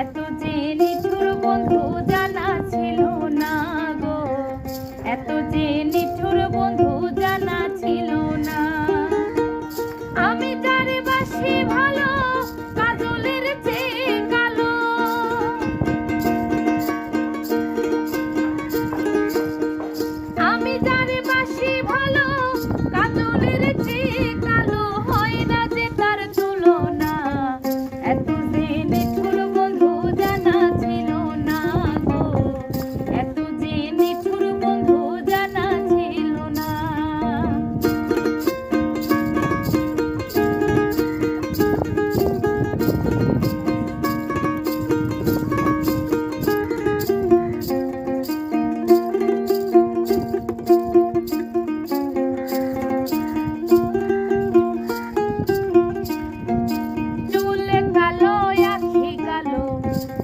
এত যে নিঠুর বন্ধু জানা ছিল না গো। এত যে নিঠুর বন্ধু জানা ছিল না। আমি যারে বাসি ভালো, কাজলের চেয়ে কালো। আমি যারে বাসি ভালো, কাজলের চেয়ে কালো। হয় না যে তার তুলনা, এত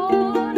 Oh.